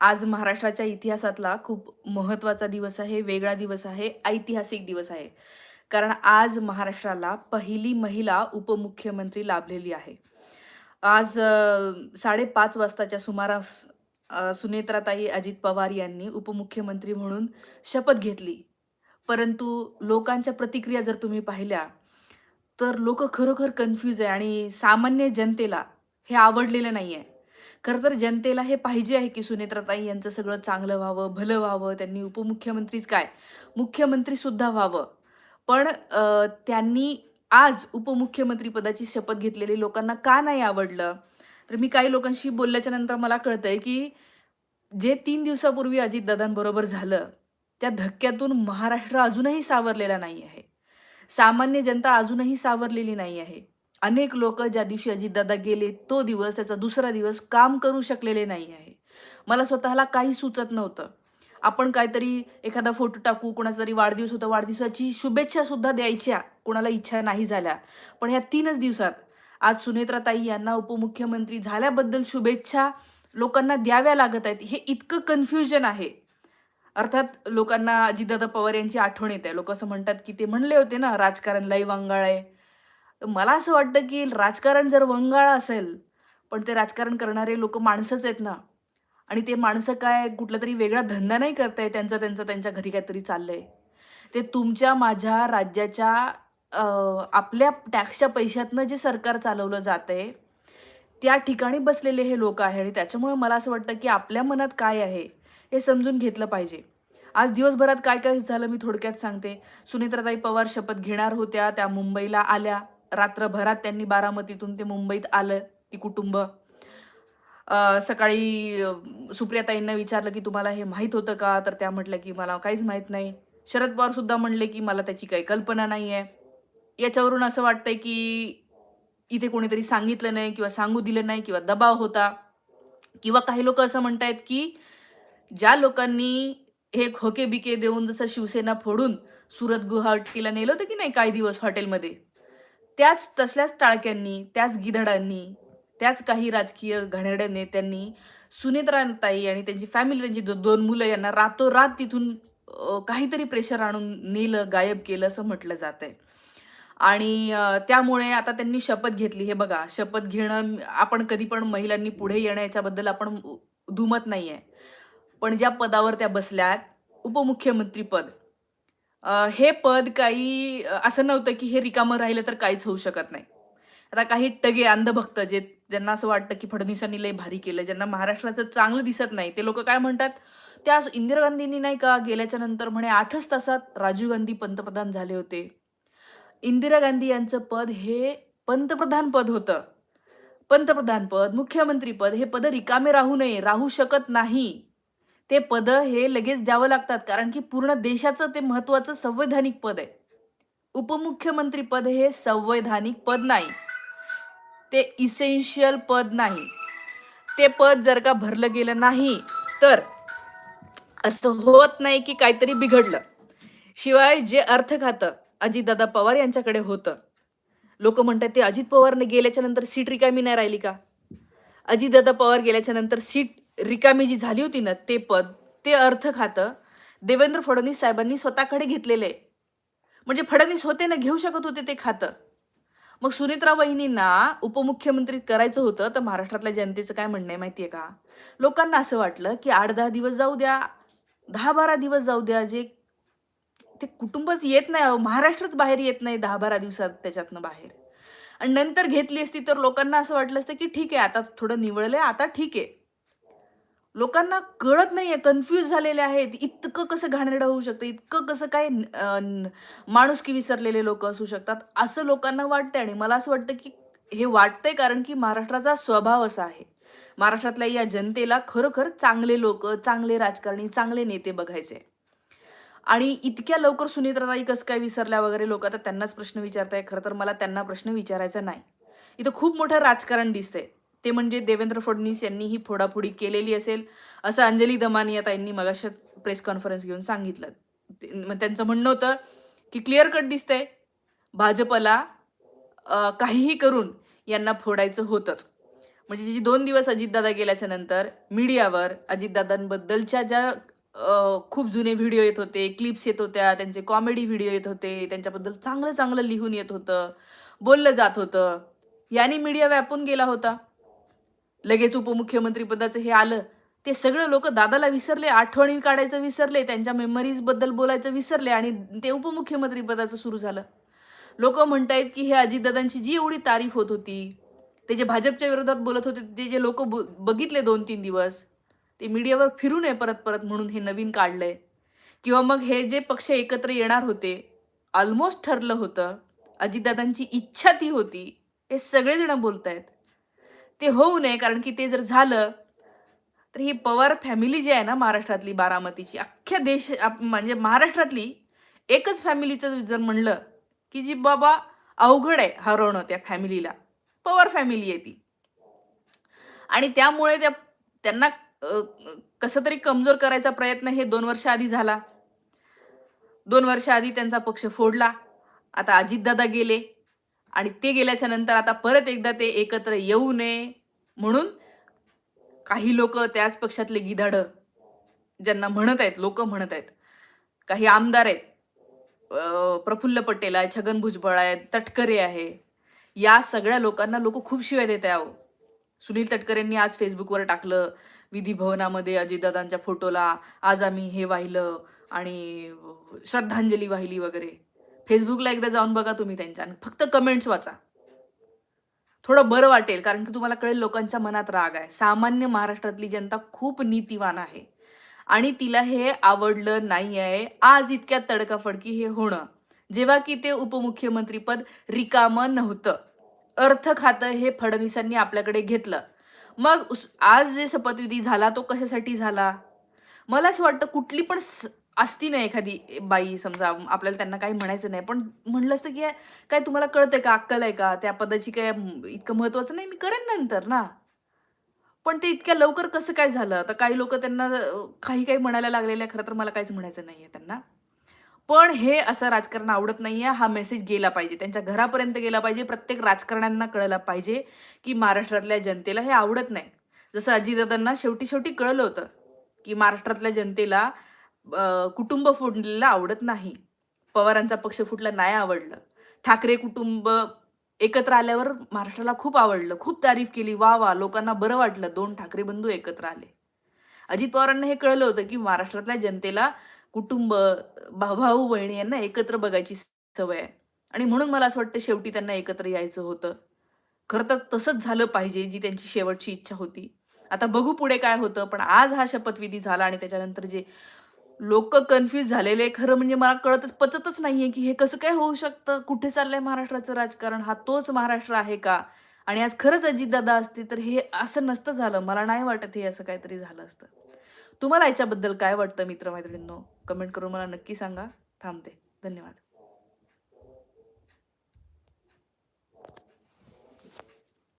आज महाराष्ट्राच्या इतिहासातला खूप महत्त्वाचा दिवस आहे, वेगळा दिवस आहे, ऐतिहासिक दिवस आहे. कारण आज महाराष्ट्राला पहिली महिला उपमुख्यमंत्री लाभलेली आहे. आज साडेपाच वाजताच्या सुमारास सुनेत्राताई अजित पवार यांनी उपमुख्यमंत्री म्हणून शपथ घेतली. परंतु लोकांच्या प्रतिक्रिया जर तुम्ही पाहिल्या, तर लोक खरोखर कन्फ्यूज आहे आणि सामान्य जनतेला हे आवडलेलं नाही आहे खरं तर जनतेला हे पाहिजे आहे, की सुनेत्राताई यांचं सगळं चांगलं व्हावं, भलं व्हावं. त्यांनी उपमुख्यमंत्रीच काय, मुख्यमंत्रीसुद्धा व्हावं. पण त्यांनी आज उपमुख्यमंत्रीपदाची शपथ घेतलेली लोकांना का नाही आवडलं? तर मी काही लोकांशी बोलल्याच्या नंतर मला कळतंय, की जे तीन दिवसापूर्वी अजितदादांबरोबर झालं, त्या धक्क्यातून महाराष्ट्र अजूनही सावरलेला नाही आहे. सामान्य जनता अजूनही सावरलेली नाही आहे. अनेक लोक ज्या दिवशी अजितदादा गेले, तो दिवस, त्याचा दुसरा दिवस काम करू शकलेले नाही आहे. मला स्वतःला काही सुचत नव्हतं. आपण काहीतरी एखादा फोटो टाकू, कोणाचा तरी वाढदिवस होता, वाढदिवसाची शुभेच्छा सुद्धा द्यायच्या, कोणाला इच्छा नाही झाल्या. पण ह्या तीनच दिवसात आज सुनेत्राताई यांना उपमुख्यमंत्री झाल्याबद्दल शुभेच्छा लोकांना द्याव्या लागत आहेत. हे इतकं कन्फ्युजन आहे. अर्थात लोकांना अजितदादा पवार यांची आठवण येते. लोकं असं म्हणतात, की ते म्हणले होते ना, राजकारण लय वांगाळ आहे. तर मला असं वाटतं, की राजकारण जर वंगाळ असेल, पण ते राजकारण करणारे लोक माणसंच आहेत ना आणि ते माणसं काय कुठलातरी वेगळा धंदा नाही करताय. त्यांचं त्यांचं त्यांच्या घरी काहीतरी चाललंय. ते तुमच्या माझ्या राज्याच्या आपल्या टॅक्सच्या पैशातनं जे सरकार चालवलं जात आहे त्या ठिकाणी बसलेले हे लोक आहे आणि त्याच्यामुळे मला असं वाटतं, की आपल्या मनात काय आहे, हे समजून घेतलं पाहिजे. आज दिवसभरात काय काय झालं मी थोडक्यात सांगते. सुनेत्राताई पवार शपथ घेणार होत्या. त्या मुंबईला आल्या. रात्रभरात त्यांनी बारामतीतून ते मुंबईत आलं, ती कुटुंब. सकाळी सुप्रियाताईंना विचारलं, की "तुम्हाला हे माहीत होतं का?" तर त्या म्हटल्या, की "मला काहीच माहीत नाही." शरद पवार सुद्धा म्हणले, की "मला त्याची काही कल्पना नाही आहे याच्यावरून असं वाटतंय, की इथे कोणीतरी सांगितलं नाही किंवा सांगू दिलं नाही किंवा दबाव होता किंवा काही लोक असं म्हणतायत, की ज्या लोकांनी हे खोके बिके देऊन जसं शिवसेना फोडून सुरत गुवाहाटीला नेलं होतं की नाही काही दिवस हॉटेलमध्ये, त्याच तसल्याच टाळक्यांनी, त्याच गिधडांनी त्याच काही राजकीय घाणेरड्या नेत्यांनी सुनेत्राताई आणि त्यांची फॅमिली, त्यांची दो 2 मुलं यांना रातोरात तिथून काहीतरी प्रेशर आणून नेलं, गायब केलं असं म्हटलं जातंय. आणि त्यामुळे आता त्यांनी शपथ घेतली. हे बघा, शपथ घेणं आपण कधी पण महिलांनी पुढे येणं याच्याबद्दल आपण दुमत नाही आहे पण ज्या पदावर त्या बसल्यात, आहेत उपमुख्यमंत्रीपद हे पद काही असं नव्हतं, की हे रिकामं राहिलं तर काहीच होऊ शकत नाही. आता काही टगे, अंधभक्त जे ज्यांना असं वाटतं, की फडणवीसांनी लय भारी केलं, ज्यांना महाराष्ट्राचं चांगलं दिसत नाही, ते लोकं काय म्हणतात, त्या इंदिरा गांधींनी नाही का गेल्याच्यानंतर म्हणे आठच तासात राजीव गांधी पंतप्रधान झाले होते. इंदिरा गांधी यांचं पद हे पंतप्रधान पद होतं. पंतप्रधान पद, मुख्यमंत्री पद हे पद रिकामे राहू नये, राहू शकत नाही. ते पद हे लगेच द्यावं लागतात कारण की पूर्ण देशाचं ते महत्त्वाचं संवैधानिक पद आहे. उपमुख्यमंत्री पद हे संवैधानिक पद नाही. ते इसेन्शियल पद नाही. ते पद जर का भरलं गेलं नाही, तर असं होत नाही की काहीतरी बिघडलं. शिवाय जे अर्थ खातं अजितदादा पवार यांच्याकडे होतं. लोकं म्हणतात ते अजित पवारने गेल्याच्यानंतर सीट रिकामी नाही राहिली का? अजितदादा पवार गेल्याच्यानंतर सीट रिकामी जी झाली होती ना, ते पद, ते अर्थ खातं देवेंद्र फडणवीस साहेबांनी स्वतःकडे घेतलेलं आहे. म्हणजे फडणवीस होते ना, घेऊ शकत होते ते खातं. मग सुनेत्रा वहिनींना उपमुख्यमंत्री करायचं होतं, तर महाराष्ट्रातल्या जनतेचं काय म्हणणं आहे माहिती आहे का? लोकांना असं वाटलं, की आठ दहा दिवस जाऊ द्या, दहा बारा दिवस जाऊ द्या, जे ते कुटुंबच येत नाही महाराष्ट्रच बाहेर येत नाही दहा बारा दिवसात त्याच्यातनं बाहेर. आणि नंतर घेतली असती तर लोकांना असं वाटलं असतं, की ठीक आहे आता थोडं निवळलं आहे आता ठीक आहे. लोकांना कळत नाहीये, कन्फ्यूज झालेले आहेत. इतकं कसं घाणेरडं होऊ शकतं? इतकं कसं काय माणुसकी विसरलेले लोक असू शकतात? असं लोकांना वाटतंय आणि मला असं वाटतं, की हे वाटतंय कारण की महाराष्ट्राचा स्वभाव असा आहे. महाराष्ट्रातल्या या जनतेला खरोखर चांगले लोक चांगले राजकारणी, चांगले नेते बघायचे आणि इतक्या लवकर सुनेत्राताई कसं काय विसरल्या वगैरे लोकं आता त्यांनाच प्रश्न विचारताय. खरं तर मला त्यांना प्रश्न विचारायचा नाही. इथं खूप मोठं राजकारण दिसतंय. ते म्हणजे देवेंद्र फडणवीस यांनी ही फोडाफोडी केलेली असेल, असं अंजली दमानिया ताईंनी मगाशा प्रेस कॉन्फरन्स घेऊन सांगितलं. ते मग त्यांचं म्हणणं होतं, की क्लिअर कट दिसतंय भाजपला काहीही करून यांना फोडायचं होतंच. म्हणजे जी दोन दिवस अजितदादा गेल्याच्यानंतर मीडियावर अजितदादांबद्दलच्या ज्या खूप जुने व्हिडिओ येत होते क्लिप्स येत होत्या त्यांचे कॉमेडी व्हिडिओ येत होते त्यांच्याबद्दल चांगलं चांगलं लिहून येत होतं बोललं जात होतं याने मीडिया व्यापून गेला होता लगेच उपमुख्यमंत्रीपदाचं हे आलं. ते सगळं लोक दादाला विसरले आठवणी काढायचं विसरले त्यांच्या मेमरीजबद्दल बोलायचं विसरले आणि ते उपमुख्यमंत्रीपदाचं सुरू झालं. लोक म्हणतायत की हे अजितदादांची जी एवढी तारीफ होत होती ते जे भाजपच्या विरोधात बोलत होते ते जे लोक बघितले दोन तीन दिवस ते मीडियावर फिरू नये परत परत म्हणून हे नवीन काढलंय. किंवा मग हे जे पक्ष एकत्र येणार होते ऑलमोस्ट ठरलं होतं अजितदादांची इच्छा ती होती हे सगळेजण बोलत आहेत ते होऊ नये कारण की ते जर झालं तर ही पवार फॅमिली जी आहे ना महाराष्ट्रातली बारामतीची अख्ख्या देश आप- म्हणजे महाराष्ट्रातली एकच फॅमिलीचं जर म्हणलं की जी बाबा अवघड आहे हरवणं त्या फॅमिलीला पवार फॅमिली आहे ती. आणि त्यामुळे त्या त्यांना कसं तरी कमजोर करायचा प्रयत्न हे दोन वर्ष आधी झाला. दोन वर्ष आधी त्यांचा पक्ष फोडला. आता अजितदादा गेले. आणि ते गेल्याच्यानंतर आता परत एकदा ते एकत्र येऊ नये म्हणून काही लोक त्याच पक्षातले गिधाडं ज्यांना म्हणत आहेत लोक म्हणत आहेत. काही आमदार आहेत प्रफुल्ल पटेल आहे छगन भुजबळ आहेत तटकरे आहे. या सगळ्या लोकांना लोक खूप शिवाय देत आहे अहो. सुनील तटकरेंनी आज फेसबुकवर टाकलं विधी भवनामध्ये अजितदादांच्या फोटोला आज आम्ही हे वाहिलं आणि श्रद्धांजली वाहिली वगैरे. फेसबुकला एकदा जाऊन बघा तुम्ही त्यांच्या. फक्त कमेंट्स वाचा. थोडं बरं वाटेल कारण की तुम्हाला कळेल लोकांच्या मनात राग आहे. सामान्य महाराष्ट्रातली जनता खूप नीतिवान आहे. आणि तिला हे आवडलं नाही आहे. आज इतक्या तडकाफडकी हे होणं. जेव्हा की ते उपमुख्यमंत्रीपद रिकामं नव्हतं. अर्थ खातं हे फडणवीसांनी आपल्याकडे घेतलं. मग उस- आज जे शपथविधी झाला तो कशासाठी झाला? मला असं वाटतं कुठली पण स- असती ना एखादी बाई समजा आपल्याला त्यांना काही म्हणायचं नाही. पण म्हणलं असतं की काय तुम्हाला कळतंय का? अक्कल आहे का? त्या पदाची काय इतकं महत्वाचं नाही? मी करेन नंतर ना. पण ते इतक्या लवकर कसं काय झालं? आता काही लोक त्यांना काही काही म्हणायला लागलेले आहे. खरं तर मला काहीच म्हणायचं नाही आहे त्यांना. पण हे असं राजकारण आवडत नाही आहे हा मेसेज गेला पाहिजे. त्यांच्या घरापर्यंत गेला पाहिजे. प्रत्येक राजकारण्यांना कळलं पाहिजे की महाराष्ट्रातल्या जनतेला हे आवडत नाही. जसं अजितदादांना शेवटी शेवटी कळलं होतं की महाराष्ट्रातल्या जनतेला कुटुंब फुटलेलं आवडत नाही. पवारांचा पक्ष फुटला नाही आवडलं. ठाकरे कुटुंब एकत्र आल्यावर महाराष्ट्राला खूप आवडलं. खूप तारीफ केली. वा वा लोकांना बरं वाटलं. दोन ठाकरे बंधू एकत्र आले. अजित पवारांना हे कळलं होतं की महाराष्ट्रातल्या जनतेला कुटुंब भाऊ बहिणी यांना एकत्र बघायची सवय आहे. आणि म्हणून मला असं वाटतं शेवटी त्यांना एकत्र यायचं होतं. खरं तर तसंच झालं पाहिजे जी त्यांची शेवटची इच्छा होती. आता बघू पुढे काय होतं. पण आज हा शपथविधी झाला आणि त्याच्यानंतर जे लोक कन्फ्यूज झालेले खरं म्हणजे मला कळतच पचतच नाहीये की हे कसं काय होऊ शकतं? कुठे चाललंय महाराष्ट्राचं राजकारण? हा तोच महाराष्ट्र आहे का? आणि आज खरंच अजितदादा असते तर हे असं नसतं झालं. मला नाही वाटत हे असं काहीतरी झालं असतं. तुम्हाला याच्याबद्दल काय वाटतं मित्रमैत्रिणींनो? कमेंट करून मला नक्की सांगा. थांबते. धन्यवाद.